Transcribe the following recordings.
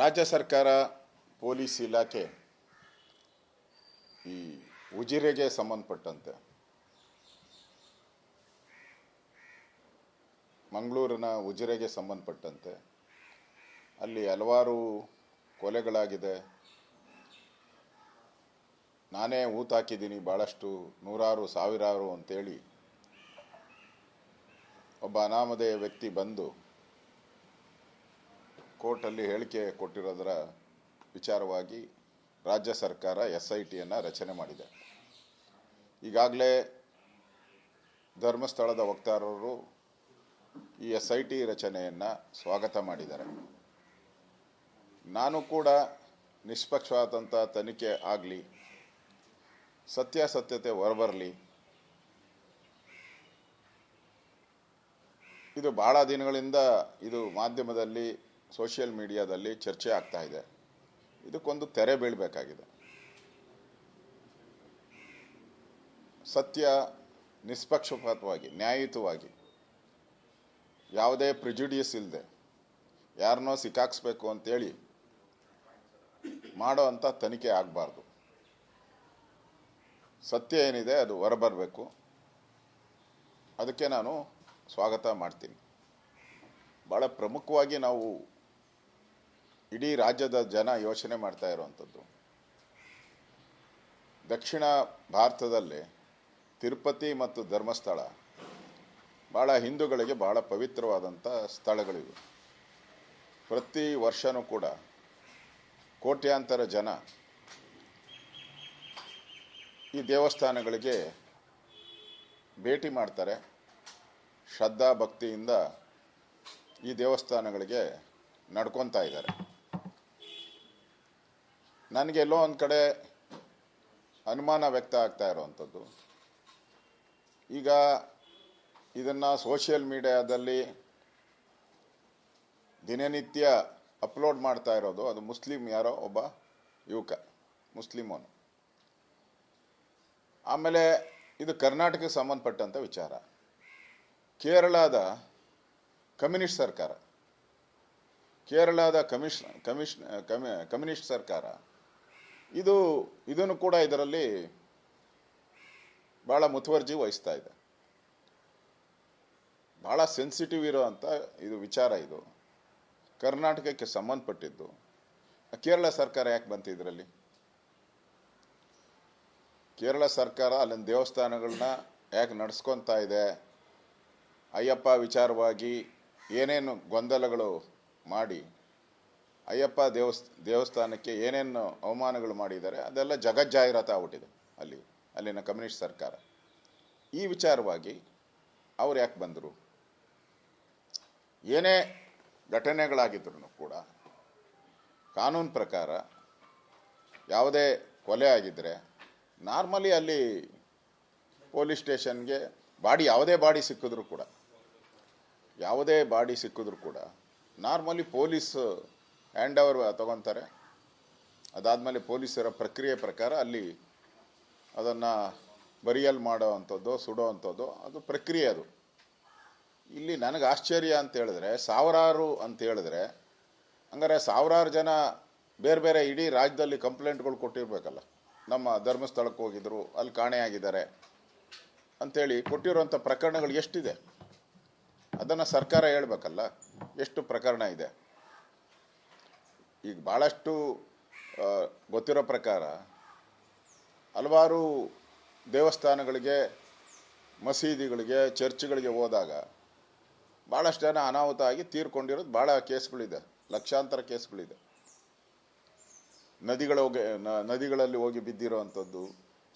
ರಾಜ್ಯ ಸರ್ಕಾರ, ಪೊಲೀಸ್ ಇಲಾಖೆ ಈ ಉಜಿರೆಗೆ ಸಂಬಂಧಪಟ್ಟಂತೆ ಮಂಗಳೂರಿನ ಉಜಿರೆಗೆ ಸಂಬಂಧಪಟ್ಟಂತೆ ಅಲ್ಲಿ ಹಲವಾರು ಕೊಲೆಗಳಾಗಿದೆ. ನಾನೇ ಊತಾಕಿದ್ದೀನಿ ಭಾಳಷ್ಟು ನೂರಾರು, ಸಾವಿರಾರು ಅಂತೇಳಿ ಒಬ್ಬ ಅನಾಮಧೇಯ ವ್ಯಕ್ತಿ ಬಂದು ಕೋರ್ಟಲ್ಲಿ ಹೇಳಿಕೆ ಕೊಟ್ಟಿರೋದರ ವಿಚಾರವಾಗಿ ರಾಜ್ಯ ಸರ್ಕಾರ ಎಸ್ ಐ ಟಿಯನ್ನು ರಚನೆ ಮಾಡಿದೆ. ಈಗಾಗಲೇ ಧರ್ಮಸ್ಥಳದ ವಕ್ತಾರರು ಈ ಎಸ್ ಐ ಟಿ ರಚನೆಯನ್ನು ಸ್ವಾಗತ ಮಾಡಿದ್ದಾರೆ. ನಾನು ಕೂಡ ನಿಷ್ಪಕ್ಷವಾದಂಥ ತನಿಖೆ ಆಗಲಿ, ಸತ್ಯಾಸತ್ಯತೆ ಹೊರಬರಲಿ, ಇದು ಭಾಳ ದಿನಗಳಿಂದ ಇದು ಮಾಧ್ಯಮದಲ್ಲಿ ಸೋಷಿಯಲ್ ಮೀಡಿಯಾದಲ್ಲಿ ಚರ್ಚೆ ಆಗ್ತಾ ಇದೆ. ಇದಕ್ಕೊಂದು ತೆರೆ ಬೀಳಬೇಕಾಗಿದೆ. ಸತ್ಯ ನಿಷ್ಪಕ್ಷಪಾತವಾಗಿ, ನ್ಯಾಯಯುತವಾಗಿ, ಯಾವುದೇ ಪ್ರಿಜುಡಿಯಸ್ ಇಲ್ಲದೆ ಯಾರನ್ನೋ ಸಿಕ್ಕಾಕ್ಸ್ಬೇಕು ಅಂತೇಳಿ ಮಾಡೋ ಅಂಥ ತನಿಖೆ ಆಗಬಾರ್ದು. ಸತ್ಯ ಏನಿದೆ ಅದು ಹೊರಬರಬೇಕು. ಅದಕ್ಕೆ ನಾನು ಸ್ವಾಗತ ಮಾಡ್ತೀನಿ. ಭಾಳ ಪ್ರಮುಖವಾಗಿ ನಾವು ಇಡೀ ರಾಜ್ಯದ ಜನ ಯೋಚನೆ ಮಾಡ್ತಾ ಇರುವಂಥದ್ದು. ದಕ್ಷಿಣ ಭಾರತದಲ್ಲಿ ತಿರುಪತಿ ಮತ್ತು ಧರ್ಮಸ್ಥಳ ಭಾಳ ಹಿಂದೂಗಳಿಗೆ ಭಾಳ ಪವಿತ್ರವಾದಂಥ ಸ್ಥಳಗಳಿವೆ. ಪ್ರತಿ ವರ್ಷವೂ ಕೂಡ ಕೋಟ್ಯಾಂತರ ಜನ ಈ ದೇವಸ್ಥಾನಗಳಿಗೆ ಭೇಟಿ ಮಾಡ್ತಾರೆ. ಶ್ರದ್ಧಾ ಭಕ್ತಿಯಿಂದ ಈ ದೇವಸ್ಥಾನಗಳಿಗೆ ನಡ್ಕೊತಾ ಇದ್ದಾರೆ. ನನಗೆ ಎಲ್ಲೋ ಒಂದು ಕಡೆ ಅನುಮಾನ ವ್ಯಕ್ತ ಆಗ್ತಾ ಇರುವಂಥದ್ದು. ಈಗ ಇದನ್ನು ಸೋಷಿಯಲ್ ಮೀಡಿಯಾದಲ್ಲಿ ದಿನನಿತ್ಯ ಅಪ್ಲೋಡ್ ಮಾಡ್ತಾ ಇರೋದು, ಅದು ಮುಸ್ಲಿಂ ಯಾರೋ ಒಬ್ಬ ಯುವಕ, ಮುಸ್ಲಿಮೋನು. ಆಮೇಲೆ ಇದು ಕರ್ನಾಟಕಕ್ಕೆ ಸಂಬಂಧಪಟ್ಟಂಥ ವಿಚಾರ. ಕೇರಳದ ಕಮ್ಯುನಿಸ್ಟ್ ಸರ್ಕಾರ, ಕೇರಳದ ಕಮಿಷ್ ಕಮಿಷ್ ಕಮ್ಯುನಿಸ್ಟ್ ಸರ್ಕಾರ ಇದು, ಇದನ್ನು ಕೂಡ ಇದರಲ್ಲಿ ಭಾಳ ಮುತುವರ್ಜಿ ವಹಿಸ್ತಾ ಇದೆ. ಭಾಳ ಸೆನ್ಸಿಟಿವ್ ಇರೋವಂಥ ಇದು ವಿಚಾರ ಇದು. ಕರ್ನಾಟಕಕ್ಕೆ ಸಂಬಂಧಪಟ್ಟಿದ್ದು. ಕೇರಳ ಸರ್ಕಾರ ಯಾಕೆ ಬಂತು ಇದರಲ್ಲಿ? ಕೇರಳ ಸರ್ಕಾರ ಅಲ್ಲಿನ ದೇವಸ್ಥಾನಗಳನ್ನ ಯಾಕೆ ನಡೆಸ್ಕೊತಾ ಇದೆ? ಅಯ್ಯಪ್ಪ ವಿಚಾರವಾಗಿ ಏನೇನು ಗೊಂದಲಗಳು ಮಾಡಿ ಅಯ್ಯಪ್ಪ ದೇವಸ್ ದೇವಸ್ಥಾನಕ್ಕೆ ಏನೇನು ಅವಮಾನಗಳು ಮಾಡಿದ್ದಾರೆ, ಅದೆಲ್ಲ ಜಗಜ್ಜಾಹಿರಾತ ಆಗ್ಬಿಟ್ಟಿದೆ ಅಲ್ಲಿ, ಅಲ್ಲಿನ ಕಮ್ಯುನಿಸ್ಟ್ ಸರ್ಕಾರ. ಈ ವಿಚಾರವಾಗಿ ಅವ್ರು ಯಾಕೆ ಬಂದರು? ಏನೇ ಘಟನೆಗಳಾಗಿದ್ರು ಕೂಡ ಕಾನೂನು ಪ್ರಕಾರ ಯಾವುದೇ ಕೊಲೆ ಆಗಿದ್ದರೆ ನಾರ್ಮಲಿ ಅಲ್ಲಿ ಪೊಲೀಸ್ ಸ್ಟೇಷನ್ಗೆ ಬಾಡಿ, ಯಾವುದೇ ಬಾಡಿ ಸಿಕ್ಕಿದ್ರು ಕೂಡ, ಯಾವುದೇ ಬಾಡಿ ಸಿಕ್ಕಿದ್ರು ಕೂಡ ನಾರ್ಮಲಿ ಪೊಲೀಸ್ ಹ್ಯಾಂಡ್ ಓವರ್ ತೊಗೊತಾರೆ. ಅದಾದಮೇಲೆ ಪೊಲೀಸರ ಪ್ರಕ್ರಿಯೆ ಪ್ರಕಾರ ಅಲ್ಲಿ ಅದನ್ನು ಬರಿಯಲ್ ಮಾಡೋ ಅಂಥದ್ದು, ಸುಡೋ ಅಂಥದ್ದು, ಅದು ಪ್ರಕ್ರಿಯೆ ಅದು. ಇಲ್ಲಿ ನನಗೆ ಆಶ್ಚರ್ಯ ಅಂತ ಹೇಳಿದ್ರೆ, ಸಾವಿರಾರು ಅಂತ ಹೇಳಿದ್ರೆ, ಹಂಗಾರೆ ಸಾವಿರಾರು ಜನ ಬೇರೆ ಬೇರೆ ಇಡೀ ರಾಜ್ಯದಲ್ಲಿ ಕಂಪ್ಲೇಂಟ್ಗಳು ಕೊಟ್ಟಿರಬೇಕಲ್ಲ. ನಮ್ಮ ಧರ್ಮಸ್ಥಳಕ್ಕೆ ಹೋಗಿದ್ರು, ಅಲ್ಲಿ ಕಾಣೆಯಾಗಿದ್ದಾರೆ ಅಂಥೇಳಿ ಕೊಟ್ಟಿರುವಂಥ ಪ್ರಕರಣಗಳು ಎಷ್ಟಿದೆ? ಅದನ್ನು ಸರ್ಕಾರ ಹೇಳಬೇಕಲ್ಲ, ಎಷ್ಟು ಪ್ರಕರಣ ಇದೆ? ಈಗ ಭಾಳಷ್ಟು ಗೊತ್ತಿರೋ ಪ್ರಕಾರ ಹಲವಾರು ದೇವಸ್ಥಾನಗಳಿಗೆ, ಮಸೀದಿಗಳಿಗೆ, ಚರ್ಚ್ಗಳಿಗೆ ಹೋದಾಗ ಭಾಳಷ್ಟು ಜನ ಅನಾಹುತ ಆಗಿ ತೀರ್ಕೊಂಡಿರೋದು ಭಾಳ ಕೇಸ್ಗಳಿದೆ, ಲಕ್ಷಾಂತರ ಕೇಸ್ಗಳಿದೆ. ನದಿಗಳ ನದಿಗಳಲ್ಲಿ ಹೋಗಿ ಬಿದ್ದಿರೋ ಅಂಥದ್ದು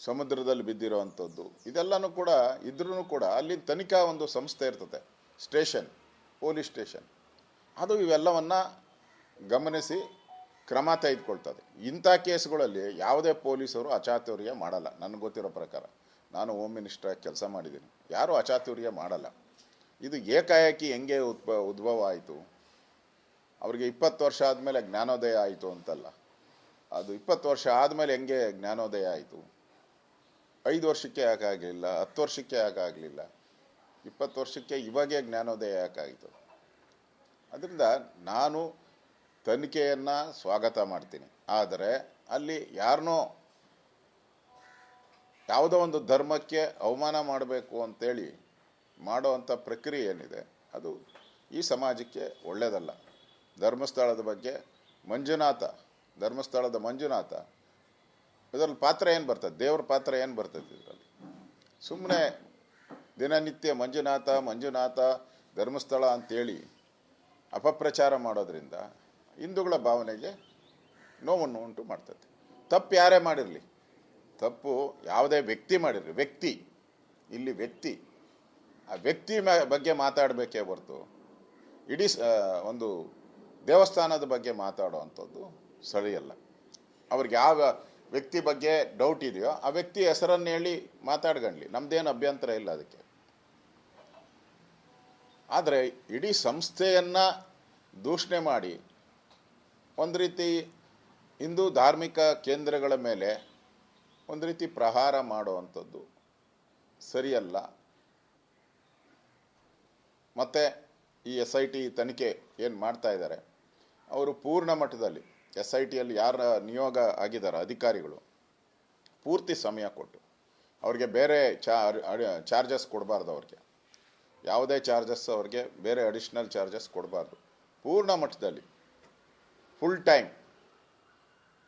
ಸಮುದ್ರದಲ್ಲಿ ಬಿದ್ದಿರೋ ಅಂಥದ್ದು ಇದೆಲ್ಲನೂ ಕೂಡ ಇದ್ರೂ ಕೂಡ ಅಲ್ಲಿ ತನಿಖಾ ಒಂದು ಸಂಸ್ಥೆ ಇರ್ತದೆ, ಸ್ಟೇಷನ್, ಪೊಲೀಸ್ ಸ್ಟೇಷನ್. ಅದು ಇವೆಲ್ಲವನ್ನು ಗಮನಿಸಿ ಕ್ರಮ ತೆಗೆದುಕೊಳ್ತದೆ. ಇಂಥ ಕೇಸ್ಗಳಲ್ಲಿ ಯಾವುದೇ ಪೊಲೀಸರು ಅಚಾತುರ್ಯ ಮಾಡಲ್ಲ. ನನಗೆ ಗೊತ್ತಿರೋ ಪ್ರಕಾರ ನಾನು ಹೋಮ್ ಮಿನಿಸ್ಟರ್ ಕೆಲಸ ಮಾಡಿದ್ದೀನಿ. ಯಾರೂ ಅಚಾತುರ್ಯ ಮಾಡಲ್ಲ. ಇದು ಏಕಾಏಕಿ ಹೆಂಗೆ ಉದ್ಭ, ಉದ್ಭವ ಆಯಿತು? ಅವರಿಗೆ ಇಪ್ಪತ್ತು ವರ್ಷ ಆದಮೇಲೆ ಜ್ಞಾನೋದಯ ಆಯಿತು ಅಂತಲ್ಲ. ಅದು ಇಪ್ಪತ್ತು ವರ್ಷ ಆದಮೇಲೆ ಹೆಂಗೆ ಜ್ಞಾನೋದಯ ಆಯಿತು? ಐದು ವರ್ಷಕ್ಕೆ ಯಾಕಾಗಲಿಲ್ಲ? ಹತ್ತು ವರ್ಷಕ್ಕೆ ಯಾಕಾಗಲಿಲ್ಲ? ಇಪ್ಪತ್ತು ವರ್ಷಕ್ಕೆ ಇವಾಗೇ ಜ್ಞಾನೋದಯ ಯಾಕಾಯಿತು? ಅದರಿಂದ ನಾನು ತನಿಖೆಯನ್ನು ಸ್ವಾಗತ ಮಾಡ್ತೀನಿ. ಆದರೆ ಅಲ್ಲಿ ಯಾರನ್ನೋ ಯಾವುದೋ ಒಂದು ಧರ್ಮಕ್ಕೆ ಅವಮಾನ ಮಾಡಬೇಕು ಅಂತೇಳಿ ಮಾಡುವಂಥ ಪ್ರಕ್ರಿಯೆ ಏನಿದೆ, ಅದು ಈ ಸಮಾಜಕ್ಕೆ ಒಳ್ಳೆಯದಲ್ಲ. ಧರ್ಮಸ್ಥಳದ ಬಗ್ಗೆ ಮಂಜುನಾಥ, ಧರ್ಮಸ್ಥಳದ ಮಂಜುನಾಥ, ಇದರಲ್ಲಿ ಪಾತ್ರ ಏನು ಬರ್ತದೆ? ದೇವ್ರ ಪಾತ್ರ ಏನು ಬರ್ತದೆ ಇದರಲ್ಲಿ? ಸುಮ್ಮನೆ ದಿನನಿತ್ಯ ಮಂಜುನಾಥ ಮಂಜುನಾಥ, ಧರ್ಮಸ್ಥಳ ಅಂತೇಳಿ ಅಪಪ್ರಚಾರ ಮಾಡೋದ್ರಿಂದ ಹಿಂದೂಗಳ ಭಾವನೆಗೆ ನೋವನ್ನು ಉಂಟು ಮಾಡ್ತದೆ. ತಪ್ಪು ಯಾರೇ ಮಾಡಿರಲಿ, ತಪ್ಪು ಯಾವುದೇ ವ್ಯಕ್ತಿ ಮಾಡಿರಲಿ, ವ್ಯಕ್ತಿ, ಇಲ್ಲಿ ವ್ಯಕ್ತಿ, ಆ ವ್ಯಕ್ತಿ ಬಗ್ಗೆ ಮಾತಾಡಬೇಕೇ ಹೊರತು, ಇಡೀ ಒಂದು ದೇವಸ್ಥಾನದ ಬಗ್ಗೆ ಮಾತಾಡುವಂಥದ್ದು ಸರಿಯಲ್ಲ ಅವ್ರಿಗೆ ಯಾವ ವ್ಯಕ್ತಿ ಬಗ್ಗೆ ಡೌಟ್ ಇದೆಯೋ, ಆ ವ್ಯಕ್ತಿ ಹೆಸರನ್ನು ಹೇಳಿ ಮಾತಾಡ್ಗಣ್ಲಿ. ನಮ್ದೇನು ಅಭ್ಯಂತರ ಇಲ್ಲ ಅದಕ್ಕೆ. ಆದರೆ ಇಡೀ ಸಂಸ್ಥೆಯನ್ನು ದೂಷಣೆ ಮಾಡಿ ಒಂದು ರೀತಿ ಹಿಂದೂ ಧಾರ್ಮಿಕ ಕೇಂದ್ರಗಳ ಮೇಲೆ ಒಂದು ರೀತಿ ಪ್ರಹಾರ ಮಾಡುವಂಥದ್ದು. ಸರಿಯಲ್ಲ. ಮತ್ತು ಈ ಎಸ್ ಐ ಟಿ ತನಿಖೆ ಏನು ಮಾಡ್ತಾ ಇದ್ದಾರೆ? ಅವರು ಪೂರ್ಣ ಮಟ್ಟದಲ್ಲಿ ಎಸ್ ಐ ಟಿಯಲ್ಲಿ ಯಾರ ನಿಯೋಗ ಆಗಿದ್ದಾರೆ? ಅಧಿಕಾರಿಗಳು. ಪೂರ್ತಿ ಸಮಯ ಕೊಟ್ಟು. ಅವ್ರಿಗೆ ಬೇರೆ ಚಾರ್ಜಸ್ ಕೊಡಬಾರ್ದು ಅವ್ರಿಗೆ. ಯಾವುದೇ ಚಾರ್ಜಸ್ ಅವ್ರಿಗೆ ಬೇರೆ ಅಡಿಷ್ನಲ್ ಚಾರ್ಜಸ್ ಕೊಡಬಾರ್ದು. ಪೂರ್ಣ ಮಟ್ಟದಲ್ಲಿ ಫುಲ್ ಟೈಮ್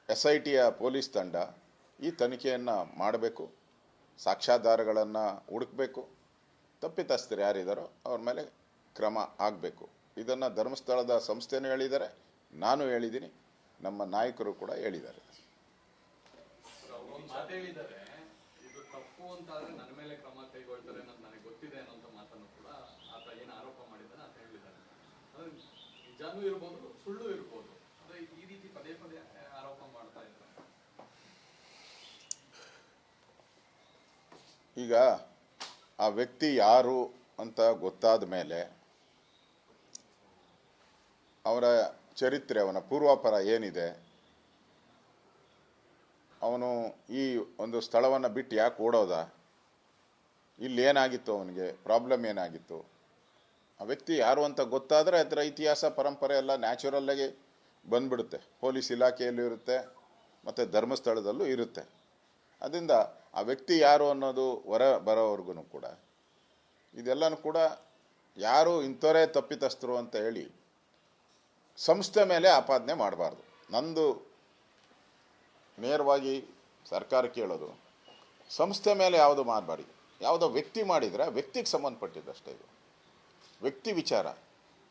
ಎಸ್ ಐ ಟಿಯ ಪೊಲೀಸ್ ತಂಡ ಈ ತನಿಖೆಯನ್ನು ಮಾಡಬೇಕು, ಸಾಕ್ಷ್ಯಾಧಾರಗಳನ್ನು ಹುಡುಕಬೇಕು, ತಪ್ಪಿತಸ್ಥರು ಯಾರಿದ್ದಾರೋ ಅವ್ರ ಮೇಲೆ ಕ್ರಮ ಆಗಬೇಕು. ಇದನ್ನು ಧರ್ಮಸ್ಥಳದ ಸಂಸ್ಥೆನೂ ಹೇಳಿದ್ದಾರೆ, ನಾನು ಹೇಳಿದ್ದೀನಿ, ನಮ್ಮ ನಾಯಕರು ಕೂಡ ಹೇಳಿದ್ದಾರೆ. ಸುಳ್ಳು ಮಾತು ಹೇಳಿದ್ದಾರೆ ಇದು ತಪ್ಪು ಅಂತ ಆದ್ರೆ ನನ್ನ ಮೇಲೆ ಕ್ರಮ ಕೈಗೊಳ್ತಾರೆ ಅನ್ನೋದು ನನಗೆ ಗೊತ್ತಿದೆ ಅನ್ನೋಂಥ ಮಾತನ್ನು ಕೂಡ ಆತ ಏನು ಆರೋಪ ಮಾಡಿದ್ದಾನೆ ಅಂತ ಹೇಳಿದ್ದಾರೆ ಅದು ನಿಜಾನೂ ಇರ್ಬೋದು ಸುಳ್ಳು ಇರ್ಬೋದು ಅದು ಈ ರೀತಿ ಪದೇ ಪದೇ ಆರೋಪ ಮಾಡ್ತಾ ಇದ್ದಾರೆ ಈಗ ಆ ವ್ಯಕ್ತಿ ಯಾರು ಅಂತ ಗೊತ್ತಾದ ಮೇಲೆ ಅವರ ಚರಿತ್ರೆ, ಅವನ ಪೂರ್ವಾಪರ ಏನಿದೆ, ಅವನು ಈ ಒಂದು ಸ್ಥಳವನ್ನು ಬಿಟ್ಟು ಯಾಕೆ ಓಡೋದ ಇಲ್ಲಿ ಏನಾಗಿತ್ತು ಅವನಿಗೆ, ಪ್ರಾಬ್ಲಮ್ ಏನಾಗಿತ್ತು, ಆ ವ್ಯಕ್ತಿ ಯಾರು ಅಂತ ಗೊತ್ತಾದರೆ ಅದರ ಇತಿಹಾಸ, ಪರಂಪರೆ ಎಲ್ಲ ನ್ಯಾಚುರಲ್ಲಾಗಿ ಬಂದ್ಬಿಡುತ್ತೆ. ಪೊಲೀಸ್ ಇಲಾಖೆಯಲ್ಲೂ ಇರುತ್ತೆ, ಮತ್ತು ಧರ್ಮಸ್ಥಳದಲ್ಲೂ ಇರುತ್ತೆ. ಅದರಿಂದ ಆ ವ್ಯಕ್ತಿ ಯಾರು ಅನ್ನೋದು ಹೊರ ಬರೋವರೆಗೂ ಕೂಡ. ಇದೆಲ್ಲನೂ ಕೂಡ ಯಾರು ಇಂಥವರೇ ತಪ್ಪಿತಸ್ಥರು ಅಂತ ಹೇಳಿ ಸಂಸ್ಥೆ ಮೇಲೆ ಆಪಾದನೆ ಮಾಡಬಾರ್ದು. ನಂದು ನೇರವಾಗಿ ಸರ್ಕಾರ ಕೇಳೋದು, ಸಂಸ್ಥೆ ಮೇಲೆ ಯಾವುದು ಮಾಡಬೇಡಿ ಯಾವುದೋ ವ್ಯಕ್ತಿ ಮಾಡಿದರೆ ವ್ಯಕ್ತಿಗೆ ಸಂಬಂಧಪಟ್ಟಿದ್ದಷ್ಟೇ ಇದು. ವ್ಯಕ್ತಿ ವಿಚಾರ,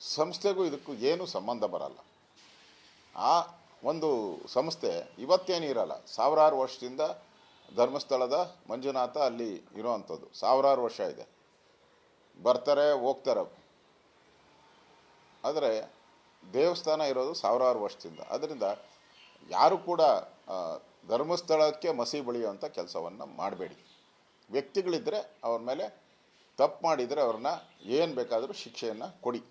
ಸಂಸ್ಥೆಗೂ ಇದಕ್ಕೂ ಏನೂ ಸಂಬಂಧ ಬರಲ್ಲ. ಆ ಒಂದು ಸಂಸ್ಥೆ ಇವತ್ತೇನಿರಲ್ಲ ಸಾವಿರಾರು ವರ್ಷದಿಂದ ಧರ್ಮಸ್ಥಳದ ಮಂಜುನಾಥ ಅಲ್ಲಿ ಇರೋವಂಥದ್ದು. ಸಾವಿರಾರು ವರ್ಷ ಇದೆ. ಬರ್ತಾರೆ, ಹೋಗ್ತಾರೆ. ಆದರೆ ದೇವಸ್ಥಾನ ಇರೋದು ಸಾವಿರಾರು ವರ್ಷದಿಂದ. ಅದರಿಂದ ಯಾರು ಕೂಡ ಧರ್ಮಸ್ಥಳಕ್ಕೆ ಮಸಿ ಬೆಳೆಯುವಂಥ ಕೆಲಸವನ್ನು ಮಾಡಬೇಡಿ. ವ್ಯಕ್ತಿಗಳಿದ್ದರೆ ಅವ್ರ ಮೇಲೆ ತಪ್ಪು ಮಾಡಿದರೆ ಅವ್ರನ್ನ ಏನು ಬೇಕಾದರೂ ಶಿಕ್ಷೆಯನ್ನು ಕೊಡಿ.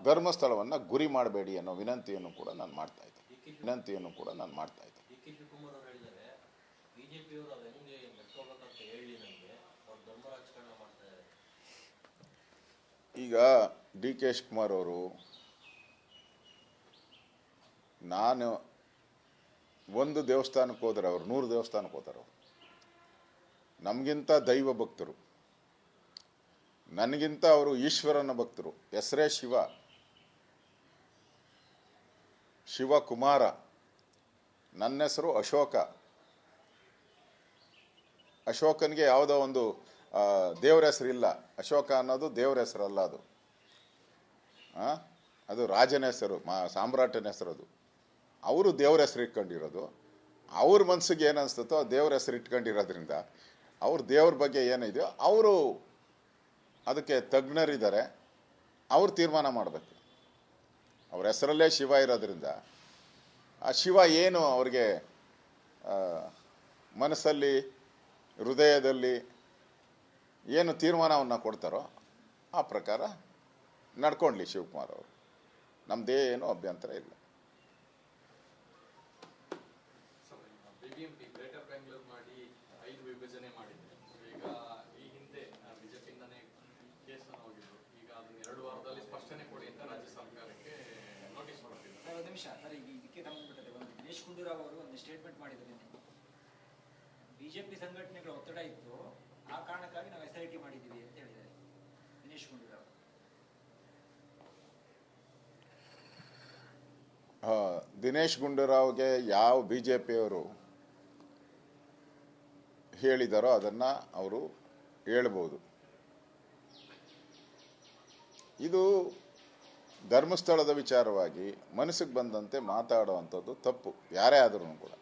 ಧರ್ಮಸ್ಥಳವನ್ನು ಗುರಿ ಮಾಡಬೇಡಿ ಅನ್ನೋ ವಿನಂತಿಯನ್ನು ಕೂಡ ನಾನು ಮಾಡ್ತಾ ಇದ್ದೆ ವಿನಂತಿಯನ್ನು ಕೂಡ ನಾನು ಮಾಡ್ತಾ ಇದ್ದೆ ಡಿ ಕೆ ಶಿವಕುಮಾರ್ ಅವರು ಹೇಳಿದ್ದಾರೆ ಈಗ ಡಿ ಕೆ ಶಿವಕುಮಾರ್ ಅವರು, ನಾನು ಒಂದು ದೇವಸ್ಥಾನಕ್ಕೆ ಹೋದ್ರೆ ಅವ್ರು, ನೂರು ದೇವಸ್ಥಾನಕ್ಕೆ ಹೋದರು ನಮಗಿಂತ ದೈವ ಭಕ್ತರು. ನನಗಿಂತ ಅವರು ಈಶ್ವರನ ಭಕ್ತರು. ಹೆಸರೇ ಶಿವ, ಶಿವಕುಮಾರ, ನನ್ನ ಹೆಸರು ಅಶೋಕ. ಅಶೋಕನಿಗೆ ಯಾವುದೋ ಒಂದು ದೇವರ ಹೆಸರು ಹೆಸರಿಲ್ಲ ಅಶೋಕ ಅನ್ನೋದು ದೇವ್ರ ಹೆಸರಲ್ಲ ಅದು. ಆ? ಅದು ರಾಜನ ಹೆಸರು ಮಾ ಸಾಮ್ರಾಟನ ಹೆಸರು ಅದು. ಅವರು ದೇವ್ರ ಹೆಸರು ಇಟ್ಕೊಂಡಿರೋದು. ಅವ್ರ ಮನಸ್ಸಿಗೆ ಏನು ಅನಿಸ್ತತೋ ದೇವ್ರ ಹೆಸರು ಇಟ್ಕೊಂಡಿರೋದ್ರಿಂದ ಅವ್ರ ದೇವ್ರ ಬಗ್ಗೆ ಏನಿದೆಯೋ ಅವರು ಅದಕ್ಕೆ ತಜ್ಞರಿದ್ದಾರೆ. ಅವ್ರು ತೀರ್ಮಾನ ಮಾಡಬೇಕು. ಅವ್ರ ಹೆಸರಲ್ಲೇ ಶಿವ ಇರೋದ್ರಿಂದ ಆ ಶಿವ ಏನು ಅವ್ರಿಗೆ ಆ, ಮನಸ್ಸಲ್ಲಿ ಹೃದಯದಲ್ಲಿ ಏನು ತೀರ್ಮಾನವನ್ನು ಕೊಡ್ತಾರೋ ಆ ಪ್ರಕಾರ ನಡ್ಕೊಂಡ್ಲಿ ಶಿವಕುಮಾರ್ ಅವರು. ನಮ್ಮದೇನು ಅಭ್ಯಂತರ ಇಲ್ಲ. ಬಿಬಿಎಂಪಿ ಗ್ರೇಟರ್ ಬೆಂಗಳೂರು ಮಾಡಿ ಐದು ವಿಭಜನೆ ಮಾಡಿದೆ ಈಗ ಈ ಹಿಂದೆ ಬಿಜೆಪಿಯಿಂದನೇ ಕೇಸನ್ನು ಹೋಗಿದ್ರು. ಈಗ ಅದನ್ನ ಎರಡು ವಾರದಲ್ಲಿ ಸ್ಪಷ್ಟನೆ ಕೊಡಿ ಅಂತ ರಾಜ್ಯ ಸರ್ಕಾರಕ್ಕೆ ನಿಮಿಷ. ಸರ್ ಈಗ ಇದಕ್ಕೆ ಸಂಬಂಧಪಟ್ಟಂತೆ ಒಂದು ದಿನೇಶ್ ಗುಂಡೂರಾವ್ ಅವರು ಒಂದು ಸ್ಟೇಟ್ಮೆಂಟ್ ಮಾಡಿದ್ದಾರೆ. ಬಿಜೆಪಿ ಸಂಘಟನೆಗಳ ಒತ್ತಡ ಇತ್ತು, ಆ ಕಾರಣಕ್ಕಾಗಿ ನಾವು ಎಸ್ ಐ ಟಿ ಮಾಡಿದ್ದೀವಿ ಅಂತ ಹೇಳಿದ್ದಾರೆ. ದಿನೇಶ್ ಗುಂಡೂರಾವ್ ದಿನೇಶ್ ಗುಂಡೂರಾವ್ಗೆ ಯಾವ ಬಿ ಜೆ ಪಿಯವರು ಹೇಳಿದಾರೋ ಅದನ್ನು ಅವರು ಹೇಳ್ಬೋದು. ಇದು ಧರ್ಮಸ್ಥಳದ ವಿಚಾರವಾಗಿ ಮನಸ್ಸಿಗೆ ಬಂದಂತೆ ಮಾತಾಡುವಂಥದ್ದು ತಪ್ಪು, ಯಾರೇ ಆದರೂ ಕೂಡ.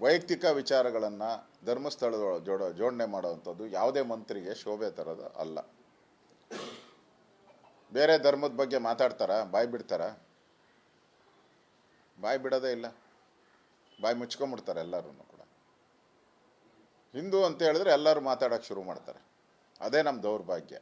ವೈಯಕ್ತಿಕ ವಿಚಾರಗಳನ್ನು ಧರ್ಮಸ್ಥಳದ ಜೋಡ ಜೋಡಣೆ ಮಾಡುವಂಥದ್ದು ಯಾವುದೇ ಮಂತ್ರಿಗೆ ಶೋಭೆ ತರೋದು ಅಲ್ಲ. ಬೇರೆ ಧರ್ಮದ ಬಗ್ಗೆ ಮಾತಾಡ್ತಾರ? ಬಾಯಿ ಬಿಡ್ತಾರ? ಬಾಯಿ ಬಿಡೋದೇ ಇಲ್ಲ. ಬಾಯಿ ಮುಚ್ಕೊಂಬಿಡ್ತಾರೆ ಎಲ್ಲರೂ ಕೂಡ. ಹಿಂದೂ ಅಂತ ಹೇಳಿದ್ರೆ ಎಲ್ಲರೂ ಮಾತಾಡೋಕೆ ಶುರು ಮಾಡ್ತಾರೆ. ಅದೇ ನಮ್ಮ ದೌರ್ಭಾಗ್ಯ.